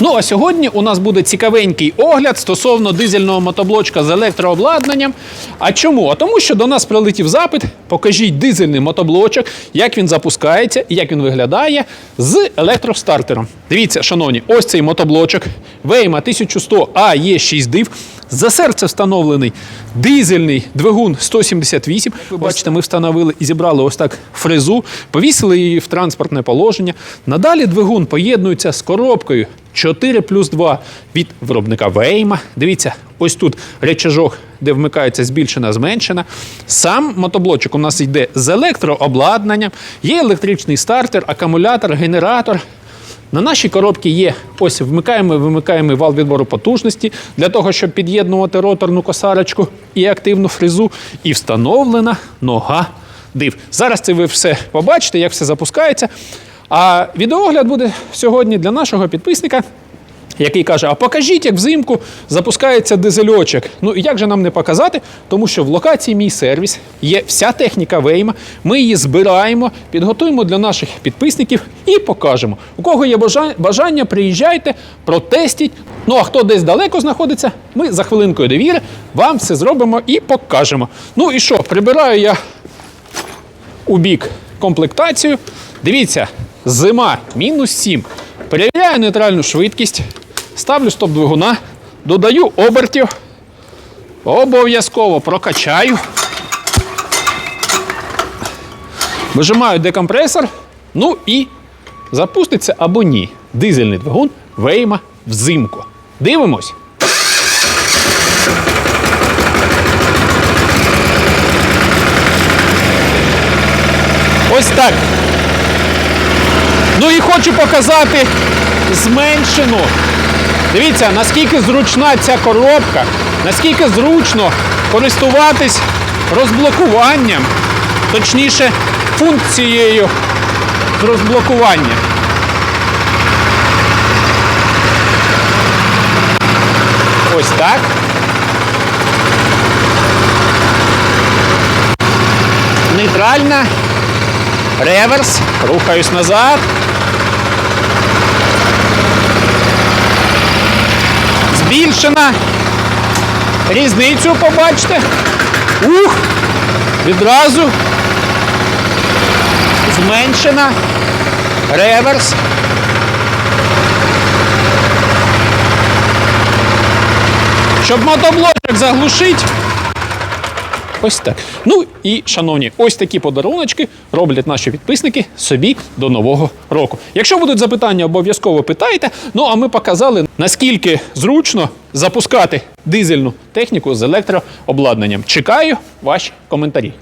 Ну а сьогодні у нас буде цікавенький огляд стосовно дизельного мотоблочка з електрообладнанням. А чому? А тому, що до нас прилетів запит. Покажіть дизельний мотоблочок, як він запускається і як він виглядає з електростартером. Дивіться, шановні, ось цей мотоблочок Вейма 1100 AE6 див. За серце встановлений дизельний двигун 178. Ви бачите, ми встановили і зібрали ось так фрезу, повісили її в транспортне положення. Надалі двигун поєднується з коробкою 4 плюс 2 від виробника Вейма. Дивіться, ось тут речажок, де вмикається збільшена, зменшена. Сам мотоблочок у нас йде з електрообладнанням, є електричний стартер, акумулятор, генератор. На нашій коробці є ось вмикаємо і вимикаємо вал відбору потужності для того, щоб під'єднувати роторну косарочку і активну фрезу, і встановлена нога див. Зараз це ви все побачите, як все запускається. А відеогляд буде сьогодні для нашого підписника, який каже: А покажіть, як взимку запускається дизельочок. Ну і як же нам не показати? Тому що в локації мій сервіс є вся техніка Вейма. Ми її збираємо, підготуємо для наших підписників і покажемо. У кого є бажання, приїжджайте, протестіть. Ну а хто десь далеко знаходиться, ми за хвилинкою довіри вам все зробимо і покажемо. Ну і що, прибираю я у бік комплектацію. Дивіться, зима мінус 7. Перевіряю нейтральну швидкість, ставлю стоп двигуна, додаю обертів. Обов'язково прокачаю. Вижимаю декомпресор. Ну і запуститься або ні. Дизельний двигун Вейма взимку. Дивимось. Ось так. Ну і хочу показати зменшену. Дивіться, наскільки зручна ця коробка, наскільки зручно користуватись розблокуванням, точніше, функцією розблокування. Ось так. Нейтральна. Реверс. Рухаюсь назад. Збільшена. Різницю побачите. Ух! Відразу. Зменшена. Реверс. Щоб мотоблочок заглушить, Ось так. Ну і, шановні, ось такі подаруночки роблять наші підписники собі до нового року. Якщо будуть запитання, обов'язково питайте. Ну а ми показали, наскільки зручно запускати дизельну техніку з електрообладнанням. Чекаю ваші коментарі.